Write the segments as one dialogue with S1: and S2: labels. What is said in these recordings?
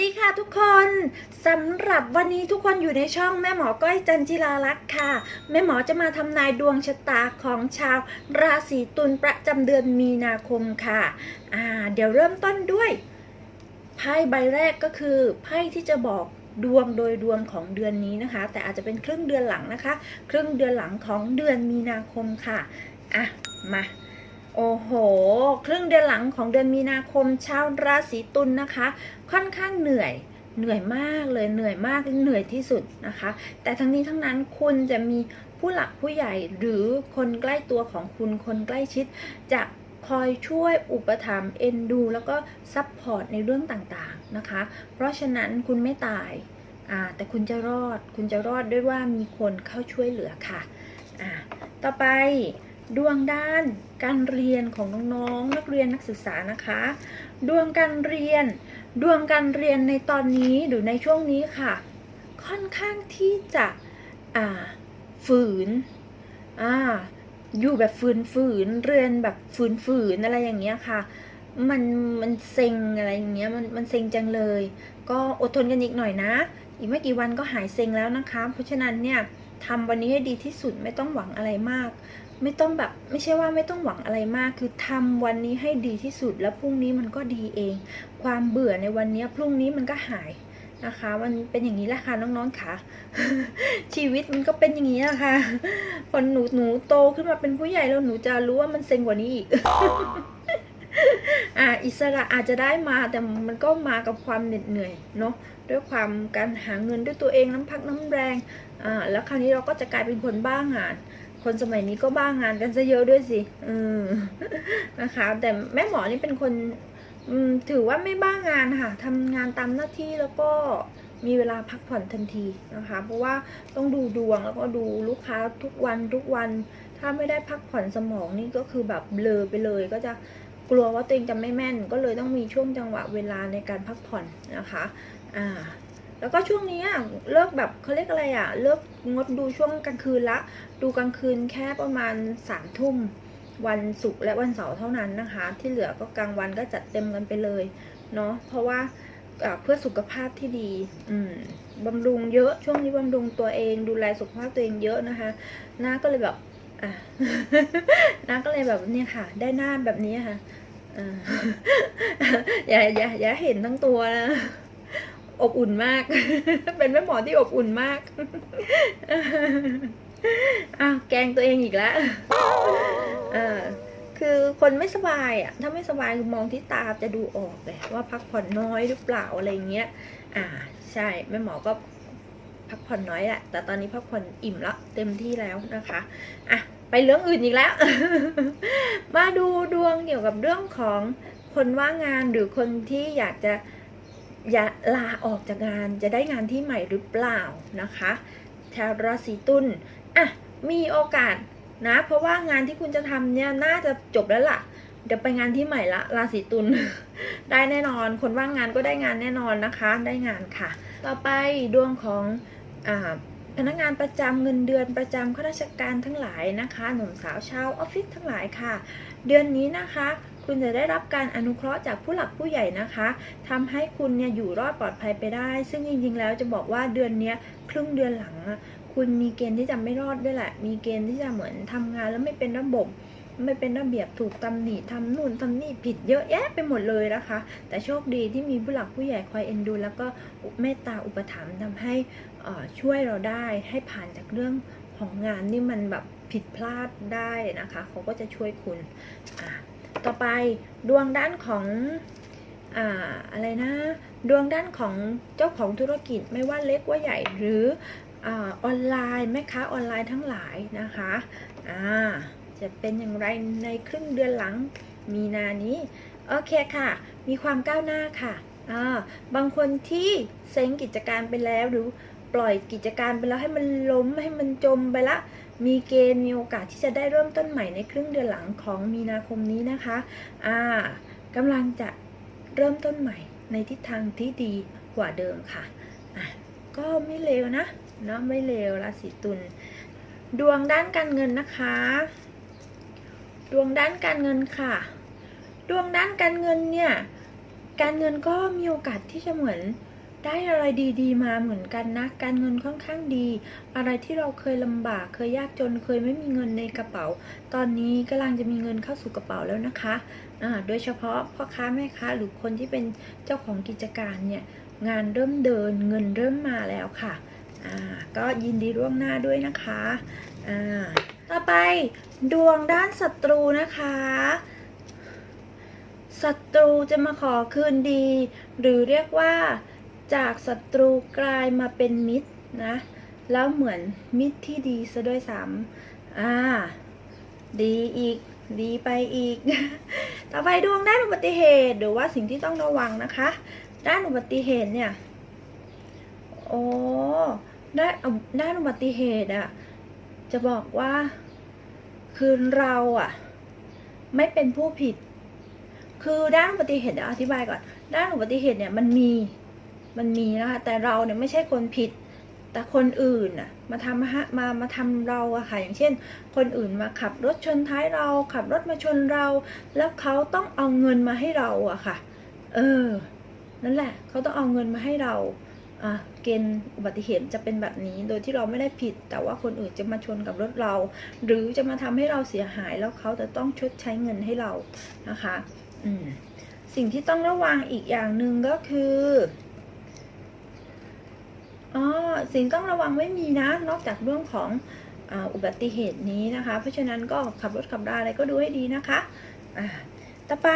S1: ดีค่ะทุกคนสำหรับวันนี้ทุกคนอยู่ในช่องแม่หมอก้อยจันจิลาลักษ์ค่ะ แม่หมอจะมาทำนายดวงชะตาของชาวราศีตุลประจำเดือนมีนาคมค่ะอ่าเดี๋ยวเริ่มต้นด้วยไพ่ใบแรกก็คือไพ่ที่จะบอกดวงโดยรวมของเดือนนี้นะคะ แต่อาจจะเป็นครึ่งเดือนหลังนะคะ ครึ่งเดือนหลังของเดือนมีนาคมค่ะอะมา โอ้โห ครึ่งเดือนหลังของเดือนมีนาคมชาวราศีตุลนะคะ ค่อนข้างเหนื่อยเหนื่อยมากเลยเหนื่อยมากเหนื่อยที่สุดนะคะ แต่ทั้งนี้ทั้งนั้นคุณจะมีผู้หลักผู้ใหญ่หรือคนใกล้ตัวของคุณคนใกล้ชิด จะคอยช่วยอุปถัมภ์เอ็นดู แล้วก็ซัพพอร์ตในเรื่องต่างๆนะคะ เพราะฉะนั้นคุณไม่ตายแต่คุณจะรอดคุณจะรอดด้วยว่ามีคนเข้าช่วยเหลือค่ะอ่าต่อไป ดวงด้านการเรียนของน้องๆนักเรียนนักศึกษานะคะ ดวงการเรียน ดวงการเรียนในตอนนี้หรือในช่วงนี้ค่ะ ค่อนข้างที่จะอ่าฝืนอ่าอยู่แบบฝืนฝืนเรียนแบบฝืนฝืนอะไรอย่างเงี้ยค่ะ มันมันเซ็งอะไรอย่างเงี้ยมันมันเซ็งจังเลย ก็อดทนกันอีกหน่อยนะ อีกไม่กี่วันก็หายเซ็งแล้วนะคะ เพราะฉะนั้นเนี่ยทำวันนี้ให้ดีที่สุดไม่ต้องหวังอะไรมาก ไม่ต้องแบบไม่ใช่ว่าไม่ต้องหวังอะไรมาก คือทำวันนี้ให้ดีที่สุดแล้วพรุ่งนี้มันก็ดีเอง ความเบื่อในวันนี้พรุ่งนี้มันก็หายนะคะ มันเป็นอย่างนี้แหละค่ะน้องๆค่ะ ชีวิตมันก็เป็นอย่างนี้แหละค่ะพอหนูหนูโตขึ้นมาเป็นผู้ใหญ่แล้วหนูจะรู้ว่ามันเซ็งกว่านี้อีกอ่าอิสระอาจจะได้มาแต่มันก็มากับความเหน็ดเหนื่อยเนาะด้วยความการหาเงินด้วยตัวเองน้ำพักน้ำแรงอ่าแล้วคราวนี้เราก็จะกลายเป็นคนบ้างาน คนสมัยนี้ก็บ้างานกันซะเยอะด้วยสิอืมนะคะ แต่แม่หมอนี่เป็นคนอืมถือว่าไม่บ้างานค่ะทำงานตามหน้าที่แล้วก็มีเวลาพักผ่อนทันทีนะคะ เพราะว่าต้องดูดวงแล้วก็ดูลูกค้าทุกวันทุกวัน ถ้าไม่ได้พักผ่อนสมองนี่ก็คือแบบเบลอไปเลย ก็จะกลัวว่าตัวเองจะไม่แม่น ก็เลยต้องมีช่วงจังหวะเวลาในการพักผ่อนนะคะ อ่า แล้วก็ช่วงนี้เลิกแบบเขาเรียกอะไรอะ เลิกงดดูช่วงกลางคืนละ ดูกลางคืนแค่ประมาณสามทุ่มวันศุกร์และวันเสาร์เท่านั้นนะคะ ที่เหลือก็กลางวันก็จัดเต็มกันไปเลยเนาะเพราะว่าเอ่อเพื่อสุขภาพที่ดีอืมบำรุงเยอะช่วงนี้บำรุงตัวเอง ดูแลสุขภาพตัวเองเยอะนะคะ หน้าก็เลยแบบอะหน้าก็เลยแบบเนี่ยค่ะ ได้หน้าแบบนี้ค่ะอ่าอย่าอย่าอย่าเห็นทั้งตัวนะ อบอุ่นมาก เป็นแม่หมอที่อบอุ่นมากอ้าวแกงตัวเองอีกแล้วอ่าคือคนไม่สบายอะ ถ้าไม่สบายคือมองที่ตาจะดูออกเลยว่าพักผ่อนน้อยหรือเปล่าอะไรเงี้ย อ่า ใช่แม่หมอก็พักผ่อนน้อยแหละ แต่ตอนนี้พักผ่อนอิ่มละเต็มที่แล้วนะคะ อะ ไปเรื่องอื่นอีกแล้ว มาดูดวงเกี่ยวกับเรื่องของคนว่างงานหรือคนที่อยากจะ อย่าลาออกจากงานจะได้งานที่ใหม่หรือเปล่านะคะชาวราศีตุลอะมีโอกาสนะ เพราะว่างานที่คุณจะทำเนี่ยน่าจะจบแล้วล่ะเดี๋ยวไปงานที่ใหม่ละราศีตุลได้แน่นอน คนว่างงานก็ได้งานแน่นอนนะคะ ได้งานค่ะ ต่อไปดวงของอพนักงานประจำเงินเดือนประจำข้าราชการทั้งหลายนะคะ หนุ่มสาวชาวออฟฟิศทั้งหลายค่ะ เดือนนี้นะคะ คุณจะได้รับการอนุเคราะห์จากผู้หลักผู้ใหญ่นะคะทำให้คุณเนี่ยอยู่รอดปลอดภัยไปได้ ซึ่งจริงๆแล้วจะบอกว่าเดือนนี้ครึ่งเดือนหลังคุณมีเกณฑ์ที่จะไม่รอดด้วยแหละ มีเกณฑ์ที่จะเหมือนทำงานแล้วไม่เป็นระบบไม่เป็นระเบียบถูกตำหนิทำนู่นทำนี่ผิดเยอะแยะไปหมดเลยนะคะ แต่โชคดีที่มีผู้หลักผู้ใหญ่คอยเอ็นดู แล้วก็เมตตาอุปถัมภ์ทำให้ช่วยเราได้ให้ผ่านจากเรื่องของงานนี่มันแบบผิดพลาดได้นะคะ เขาก็จะช่วยคุณอะ ต่อไปดวงด้านของอ่าอะไรนะ ดวงด้านของเจ้าของธุรกิจไม่ว่าเล็กว่าใหญ่หรืออออนไลน์แม่ค้าออนไลน์ทั้งหลายนะคะอ่าจะเป็นอย่างไรในครึ่งเดือนหลังมีนานี้โอเคค่ะ มีความก้าวหน้าค่ะอ่าบางคนที่เซ็งกิจการไปแล้วหรือปล่อยกิจการไปแล้วให้มันล้มให้มันจมไปละ มีเกณฑ์มีโอกาสที่จะได้เริ่มต้นใหม่ในครึ่งเดือนหลังของมีนาคมนี้นะคะอ่ากำลังจะเริ่มต้นใหม่ในทิศทางที่ดีกว่าเดิมค่ะอะ ก็ไม่เลวนะเนาะไม่เลวราศีตุลดวงด้านการเงินนะคะ ดวงด้านการเงินค่ะ ดวงด้านการเงินเนี่ย การเงินก็มีโอกาสที่จะเหมือน ได้อะไรดีๆ มาเหมือนกันนะ การเงินค่อนข้างดี อะไรที่เราเคยลำบาก เคยยากจน เคยไม่มีเงินในกระเป๋า ตอนนี้กำลังจะมีเงินเข้าสู่กระเป๋าแล้วนะคะอ่าโดยเฉพาะพ่อค้าแม่ค้าหรือคนที่เป็นเจ้าของกิจการเนี่ย งานเริ่มเดิน เงินเริ่มมาแล้วค่ะอ่าก็ยินดีล่วงหน้าด้วยนะคะอ่าต่อไปดวงด้านศัตรูนะคะศัตรูจะมาขอคืนดี หรือเรียกว่า จากศัตรูกลายมาเป็นมิตรนะ แล้วเหมือนมิตรที่ดีซะด้วยซ้ำอ่า ดีอีก ดีไปอีก ต่อไปดวงด้านอุบัติเหตุหรือว่าสิ่งที่ต้องระวังนะคะ ด้านอุบัติเหตุเนี่ย โอ้ด้านด้านอุบัติเหตุอะจะบอกว่า คือเราอะไม่เป็นผู้ผิด คือด้านอุบัติเหตุเดี๋ยวอธิบายก่อน ด้านอุบัติเหตุเนี่ยมันมี มันมีนะคะแต่เราเนี่ยไม่ใช่คนผิด แต่คนอื่นน่ะมาทำฮะมามาทำเราอะค่ะอย่างเช่น คนอื่นมาขับรถชนท้ายเรา ขับรถมาชนเรา แล้วเขาต้องเอาเงินมาให้เราอะค่ะ เออ นั่นแหละเขาต้องเอาเงินมาให้เราอะเกณฑ์อุบัติเหตุจะเป็นแบบนี้โดยที่เราไม่ได้ผิด แต่ว่าคนอื่นจะมาชนกับรถเรา หรือจะมาทำให้เราเสียหายแล้วเขาจะต้องชดใช้เงินให้เรานะคะ อืมสิ่งที่ต้องระวังอีกอย่างหนึ่งก็คือ อ๋อสิ่งต้องระวังไม่มีนะ นอกจากเรื่องของอ,อุบัติเหตุนี้นะคะ เพราะฉะนั้นก็ขับรถขับราอะไรก็ดูให้ดีนะคะต่อไป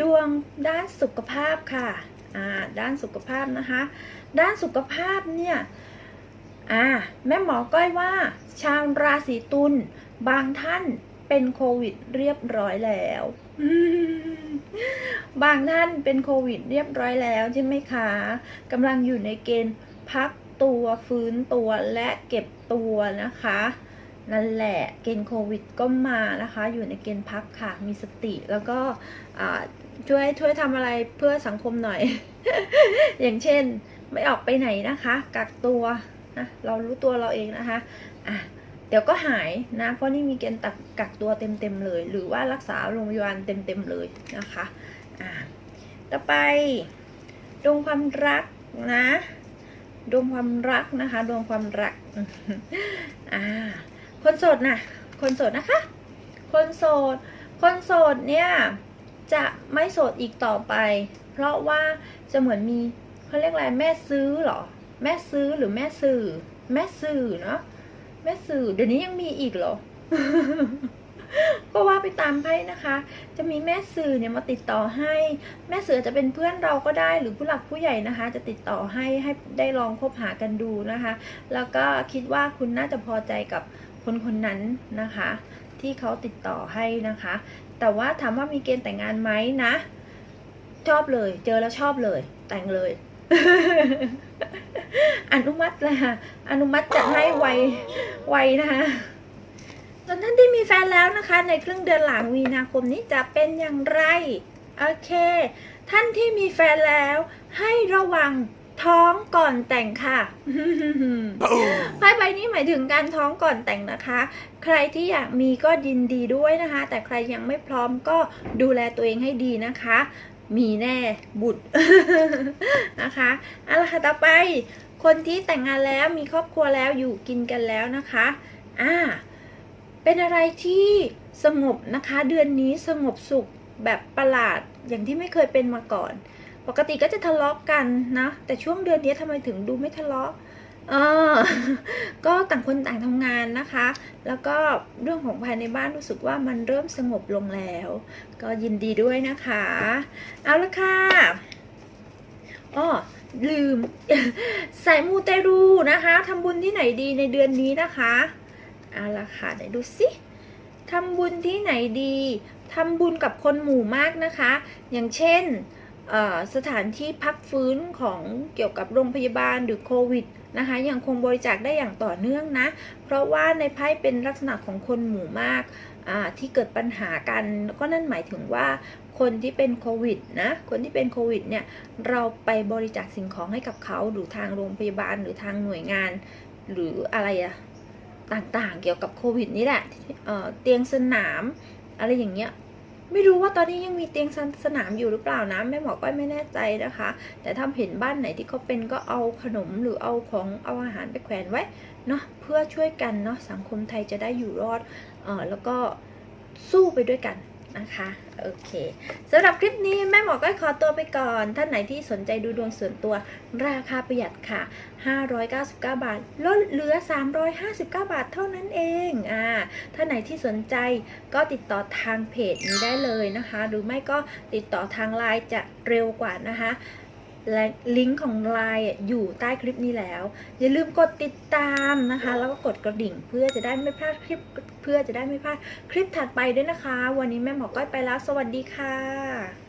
S1: ดวงด้านสุขภาพค่ะด้านสุขภาพนะคะ ด้านสุขภาพเนี่ยแม่หมอก้อยว่า ชาวราศีตุลบางท่านเป็นโควิดเรียบร้อยแล้ว บางท่านเป็นโควิดเรียบร้อยแล้วใช่ไหมคะกำลังอยู่ในเกณฑ์ พักตัวฟื้นตัวและเก็บตัวนะคะ นั่นแหละเกณฑ์โควิดก็มานะคะ อยู่ในเกณฑ์พักค่ะ มีสติแล้วก็ช่วยช่วยทำอะไรเพื่อสังคมหน่อย อย่างเช่นไม่ออกไปไหนนะคะ กักตัวนะเรารู้ตัวเราเองนะคะอะเดี๋ยวก็หายนะ เพราะนี่มีเกณฑ์ตักกักตัวเต็มๆเลย หรือว่ารักษาโรงพยาบาลเต็มๆเลยนะคะอะต่อไปดวงความรักนะ ดวงความรักนะคะ ดวงความรักอ่าคนโสดนะคนโสดนะคะ คนโสด คนโสดเนี่ยจะไม่โสดอีกต่อไป เพราะว่าจะเหมือนมีเขาเรียกอะไรแม่ซื้อเหรอ แม่ซื้อหรือแม่สื่อ แม่สื่อเนาะแม่สื่อ เดี๋ยวนี้ยังมีอีกเหรอ ก็ว่าไปตามไพ่นะคะ จะมีแม่สื่อเนี่ยมาติดต่อให้ แม่สื่อจจะเป็นเพื่อนเราก็ได้หรือผู้หลักผู้ใหญ่นะคะ จะติดต่อให้ให้ได้ลองคบหากันดูนะคะ แล้วก็คิดว่าคุณน่าจะพอใจกับคนคนนั้นนะคะ ที่เขาติดต่อให้นะคะ แต่ว่าถามว่ามีเกณฑ์แต่งงานไหมนะ ชอบเลย เจอแล้วชอบเลย แต่งเลยอนุมัติเลยค่ะอนุมัติจัดให้ไวไวนะคะ ส่วนท่านที่มีแฟนแล้วนะคะ ในครึ่งเดือนหลังมีนาคมนี้จะเป็นอย่างไร โอเค ท่านที่มีแฟนแล้วให้ระวังท้องก่อนแต่งค่ะไพ่ใบนี้หมายถึงการท้องก่อนแต่งนะคะ ใครที่อยากมีก็ยินดีด้วยนะคะ แต่ใครยังไม่พร้อมก็ดูแลตัวเองให้ดีนะคะ มีแน่บุตรนะคะเอาละค่ะต่อไป คนที่แต่งงานแล้วมีครอบครัวแล้วอยู่กินกันแล้วนะคะ อ่า เป็นอะไรที่สงบนะคะ เดือนนี้สงบสุขแบบประหลาดอย่างที่ไม่เคยเป็นมาก่อน ปกติก็จะทะเลาะกันนะ แต่ช่วงเดือนนี้ทำไมถึงดูไม่ทะเลาะเออก็ต่างคนต่างทำงานนะคะ แล้วก็เรื่องของภายในบ้านรู้สึกว่ามันเริ่มสงบลงแล้ว ก็ยินดีด้วยนะคะ เอาละค่ะอ้อลืม ใส่มูเตรูนะคะทำบุญที่ไหนดีในเดือนนี้นะคะ เอาละค่ะไหนดูสิทำบุญที่ไหนดีทำบุญกับคนหมู่มากนะคะ อย่างเช่นสถานที่พักฟื้นของเกี่ยวกับโรงพยาบาลหรือโควิดนะคะยังคงบริจาคได้อย่างต่อเนื่องนะ เพราะว่าในไพ่เป็นลักษณะของคนหมู่มากที่เกิดปัญหากันก็นั่นหมายถึงว่าคนที่เป็นโควิดนะคนที่เป็นโควิดเนี่ยเราไปบริจาคสิ่งของให้กับเขาหรือทางโรงพยาบาลหรือทางหน่วยงาน หรืออะไรอะ ต่างๆ เกี่ยวกับโควิดนี่แหละเตียงสนามอะไรอย่างเงี้ยไม่รู้ว่าตอนนี้ยังมีเตียงสนามอยู่หรือเปล่านะแม่หมอก้อยไม่แน่ใจนะคะ แต่ถ้าเห็นบ้านไหนที่เขาเป็นก็เอาขนมหรือเอาของเอาอาหารไปแขวนไว้เนาะเพื่อช่วยกันเนาะสังคมไทยจะได้อยู่รอดเออแล้วก็สู้ไปด้วยกัน นะคะ โอเคสำหรับคลิปนี้แม่หมอก็ขอตัวไปก่อน ท่านไหนที่สนใจดูดวงส่วนตัวราคาประหยัดค่ะ 599 บาท ลดเหลือ 359 บาทเท่านั้นเองอ่าท่านไหนที่สนใจก็ติดต่อทางเพจนี้ได้เลยนะคะ หรือไม่ก็ติดต่อทางไลน์จะเร็วกว่านะคะ และลิงก์ของไลน์อยู่ใต้คลิปนี้แล้ว อย่าลืมกดติดตามนะคะ แล้วก็กดกระดิ่งเพื่อจะได้ไม่พลาดคลิปเพื่อจะได้ไม่พลาดคลิปถัดไปด้วยนะคะ วันนี้แม่หมอก้อยไปแล้ว สวัสดีค่ะ